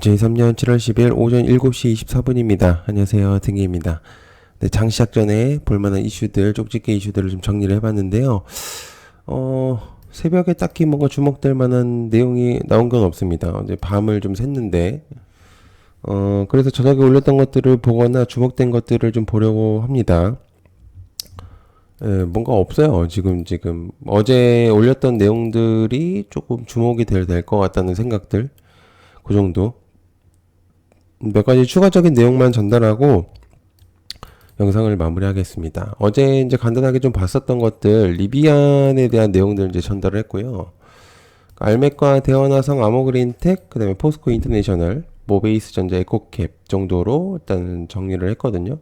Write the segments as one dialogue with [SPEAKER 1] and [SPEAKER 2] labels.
[SPEAKER 1] 2023년 7월 10일 오전 7시 24분입니다. 안녕하세요. 등기입니다. 네, 장 시작 전에 볼만한 이슈들, 쪽집게 이슈들을 좀 정리를 해봤는데요. 어, 새벽에 딱히 뭔가 주목될 만한 내용이 나온 건 없습니다. 어제 밤을 좀 샜는데, 어, 그래서 저녁에 올렸던 것들을 보거나 주목된 것들을 좀 보려고 합니다. 예, 뭔가 없어요. 지금, 지금. 어제 올렸던 내용들이 조금 주목이 될, 될 것 같다는 생각들. 그 정도. 몇 가지 추가적인 내용만 전달하고 영상을 마무리하겠습니다. 어제 이제 간단하게 좀 봤었던 것들, 리비안에 대한 내용들 이제 전달을 했고요. 알맥과 대원화성 아모그린텍, 그 다음에 포스코 인터내셔널, 모베이스 전자 에코캡 정도로 일단 정리를 했거든요.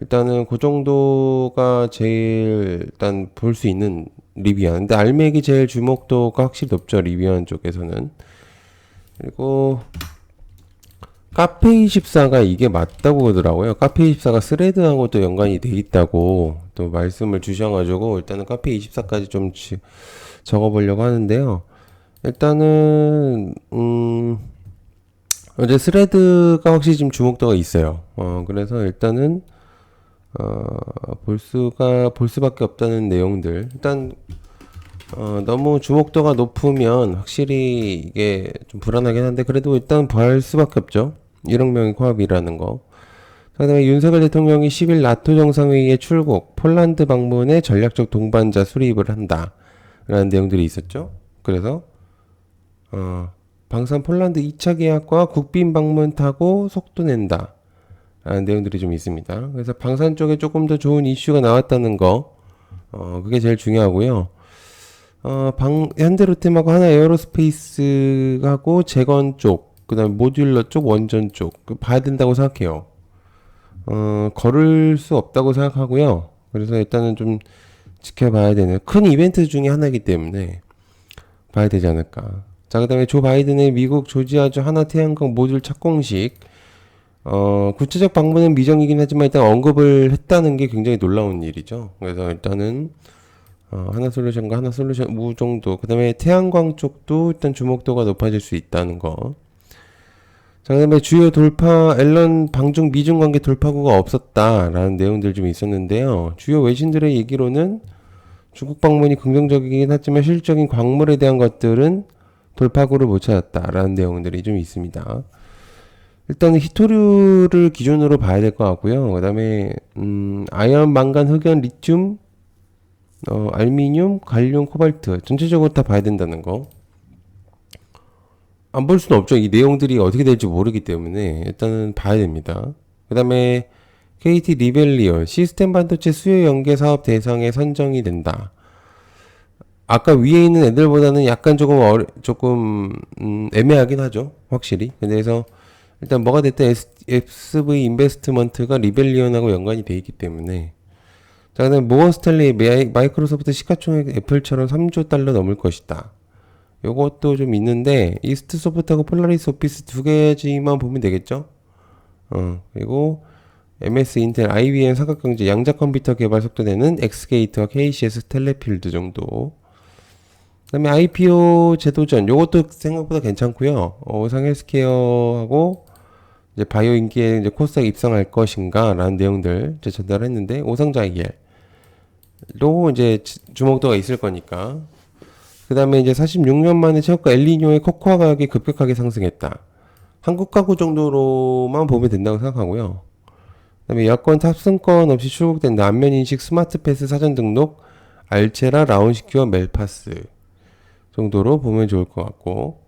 [SPEAKER 1] 일단은 그 정도가 제일 일단 볼 수 있는 리비안. 근데 알맥이 제일 주목도가 확실히 높죠. 리비안 쪽에서는. 그리고 카페24가 이게 맞다고 그러더라고요. 카페24가 스레드하고 또 연관이 돼 있다고 또 말씀을 주셔가지고 일단은 카페24까지 좀 지, 적어보려고 하는데요. 일단은 음 어제 스레드가 확실히 좀 주목도가 있어요. 어 그래서 일단은 어볼 수가 볼 수밖에 없다는 내용들 일단 어, 너무 주목도가 높으면 확실히 이게 좀 불안하긴 한데 그래도 일단 볼 수밖에 없죠. 1억 명의 코합이라는 거. 그다음에 윤석열 대통령이 10일 나토 정상회의에 출국, 폴란드 방문에 전략적 동반자 수립을 한다. 라는 내용들이 있었죠. 그래서 어, 방산 폴란드 2차 계약과 국빈 방문 타고 속도 낸다. 라는 내용들이 좀 있습니다. 그래서 방산 쪽에 조금 더 좋은 이슈가 나왔다는 거, 어, 그게 제일 중요하고요. 어, 방, 현대로템하고 하나 에어로스페이스하고 재건 쪽, 그 다음에 모듈러 쪽, 원전 쪽, 그 봐야 된다고 생각해요. 어, 걸을 수 없다고 생각하고요. 그래서 일단은 좀 지켜봐야 되는 큰 이벤트 중에 하나이기 때문에 봐야 되지 않을까. 자, 그 다음에 조 바이든의 미국 조지아주 하나 태양광 모듈 착공식, 어, 구체적 방문은 미정이긴 하지만 일단 언급을 했다는 게 굉장히 놀라운 일이죠. 그래서 일단은 어, 하나 솔루션과 하나 솔루션 우 정도. 그 다음에 태양광 쪽도 일단 주목도가 높아질 수 있다는 거. 자, 그 다음에 주요 돌파, 앨런 방중 미중 관계 돌파구가 없었다라는 내용들 좀 있었는데요. 주요 외신들의 얘기로는 중국 방문이 긍정적이긴 하지만 실질적인 광물에 대한 것들은 돌파구를 못 찾았다라는 내용들이 좀 있습니다. 일단은 히토류를 기준으로 봐야 될 것 같고요. 그 다음에, 음, 아연, 망간, 흑연, 리튬, 어, 알미늄, 갈륨, 코발트 전체적으로 다 봐야 된다는 거. 안 볼 수는 없죠. 이 내용들이 어떻게 될지 모르기 때문에 일단은 봐야 됩니다. 그 다음에 KT 리벨리온 시스템 반도체 수요 연계 사업 대상에 선정이 된다. 아까 위에 있는 애들보다는 약간 조금 어려, 조금 음, 애매하긴 하죠. 확실히. 그래서 일단 뭐가 됐든 SV 인베스트먼트가 리벨리온하고 연관이 돼 있기 때문에 자, 그다음에 모건 스탠리 마이크로소프트 시가총액 애플처럼 3조 달러 넘을 것이다. 요것도 좀 있는데 이스트 소프트하고 폴라리스 오피스 두 개지만 보면 되겠죠? 어, 그리고 MS 인텔 IBM 삼각경제 양자 컴퓨터 개발 속도내는 엑스게이트와 KCS 텔레필드 정도. 그다음에 IPO 제도전 요것도 생각보다 괜찮고요. 어, 오상 헬스케어하고 이제 바이오 인기에 이제 코스닥 입성할 것인가라는 내용들 전달했는데 오상자이엘 로 이제 주목도가 있을 거니까. 그 다음에 이제 46년 만에 최고가 엘리뇨의 코코아 가격이 급격하게 상승했다. 한국 가구 정도로만 보면 된다고 생각하고요. 그 다음에 여권 탑승권 없이 출국된다. 안면 인식 스마트 패스 사전 등록 알체라 라운시큐어 멜파스 정도로 보면 좋을 것 같고.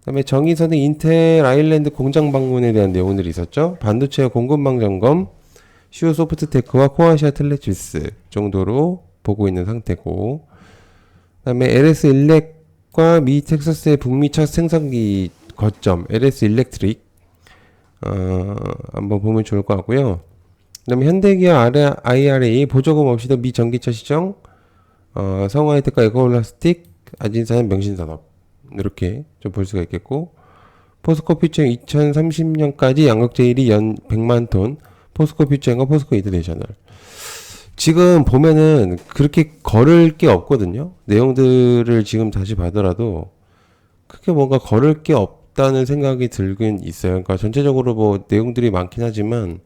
[SPEAKER 1] 그 다음에 정의선의 인텔 아일랜드 공장 방문에 대한 내용들이 있었죠. 반도체 공급망 점검, 슈어 소프트테크와 코아시아 텔레치스 정도로 보고 있는 상태고, 그다음에 LS 일렉과 미 텍사스의 북미 첫 생산기 거점 LS 일렉트릭 어, 한번 보면 좋을 것 같고요. 그다음에 현대기아 IRA 보조금 없이도 미 전기차 시정, 어, 성화이텍과 에코플라스틱, 아진산 명신산업 이렇게 좀 볼 수가 있겠고 포스코 퓨처 2030년까지 양극 제일이 연 100만 톤 포스코 퓨처과 포스코 인터내셔널 지금 보면은 그렇게 걸을 게 없거든요 내용들을 지금 다시 봐더라도 크게 뭔가 걸을 게 없, 없다는 생각이 들긴 있어요. 그러니까 전체적으로 뭐 내용들이 많긴 하지만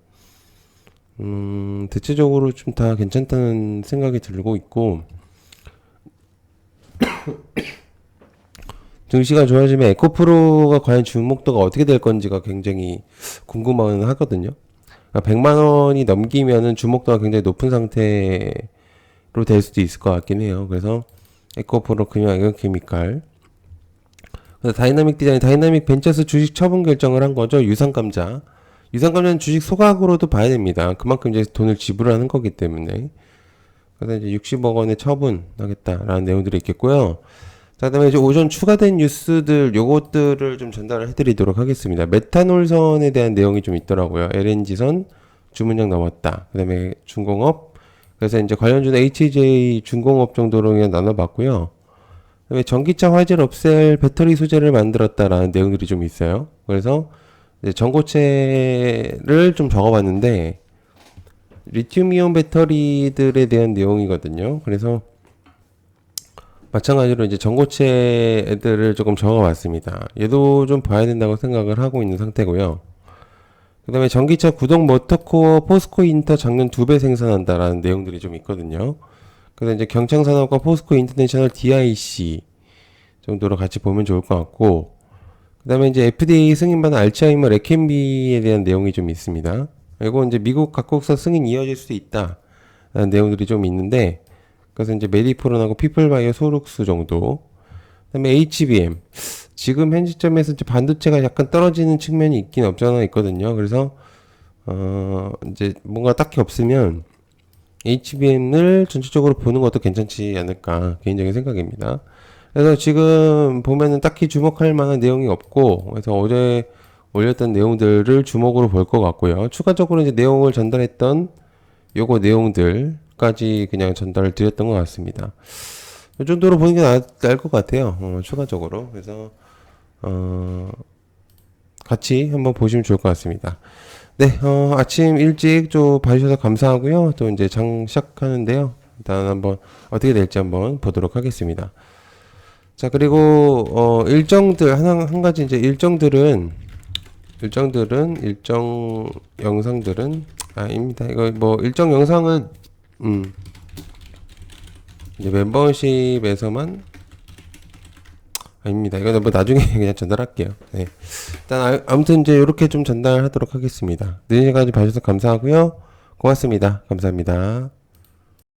[SPEAKER 1] 음, 대체적으로 좀 다 괜찮다는 생각이 들고 있고 증시가 좋아지면 에코프로가 과연 주목도가 어떻게 될 건지가 굉장히 궁금은 하거든요. 그러니까 100만 원이 넘기면은 주목도가 굉장히 높은 상태로 될 수도 있을 것 같긴 해요. 그래서 에코프로 금융 케미칼 그래서 다이나믹 디자인, 다이나믹 벤처스 주식 처분 결정을 한 거죠. 유상감자. 유상감자는 주식 소각으로도 봐야 됩니다. 그만큼 이제 돈을 지불하는 거기 때문에. 그래서 이제 60억 원의 처분하겠다라는 내용들이 있겠고요. 자, 그다음에 이제 오전 추가된 뉴스들 요것들을 좀 전달을 해드리도록 하겠습니다. 메탄올선에 대한 내용이 좀 있더라고요. LNG선 주문량 넘었다. 그다음에 중공업. 그래서 이제 관련주는 HJ 중공업 정도로 그냥 나눠봤고요. 그다음에 전기차 화재를 없앨 배터리 소재를 만들었다라는 내용들이 좀 있어요. 그래서 이제 전고체를 좀 적어봤는데 리튬이온 배터리들에 대한 내용이거든요. 그래서 마찬가지로 이제 전고체 애들을 조금 적어봤습니다. 얘도 좀 봐야 된다고 생각을 하고 있는 상태고요. 그 다음에 전기차 구동 모터코어 포스코 인터 작년 두 배 생산한다라는 내용들이 좀 있거든요. 그래서 이제 경창산업과 포스코 인터내셔널 DIC 정도로 같이 보면 좋을 것 같고, 그 다음에 이제 FDA 승인받은 알츠하이머 레켄비에 대한 내용이 좀 있습니다. 그리고 이제 미국 각국사 승인 이어질 수도 있다. 라는 내용들이 좀 있는데, 그래서 이제 메디포론하고 피플바이오 소룩스 정도. 그다음에 HBM. 지금 현 시점에서 이제 반도체가 약간 떨어지는 측면이 있긴 없잖아 있거든요. 그래서 어 이제 뭔가 딱히 없으면 HBM을 전체적으로 보는 것도 괜찮지 않을까 개인적인 생각입니다. 그래서 지금 보면은 딱히 주목할 만한 내용이 없고 그래서 어제 올렸던 내용들을 주목으로 볼 것 같고요. 추가적으로 이제 내용을 전달했던 요거 내용들 까지 그냥 전달을 드렸던 것 같습니다. 이 정도로 보는 게 나 을 것 같아요. 어, 추가적으로. 그래서, 어, 같이 한번 보시면 좋을 것 같습니다. 네, 어, 아침 일찍 좀 봐주셔서 감사하고요. 또 이제 장 시작하는데요. 일단 한번 어떻게 될지 한번 보도록 하겠습니다. 자, 그리고, 어, 일정들, 하나, 한 가지 이제 일정들은, 일정들은, 일정 영상들은, 아닙니다. 이거 뭐, 일정 영상은, 음, 이제 멤버십에서만 아닙니다. 이거는 뭐 나중에 그냥 전달할게요. 네. 일단 아- 아무튼 이제 이렇게 좀 전달하도록 하겠습니다. 늦은 시간까지 봐주셔서 감사하고요. 고맙습니다. 감사합니다.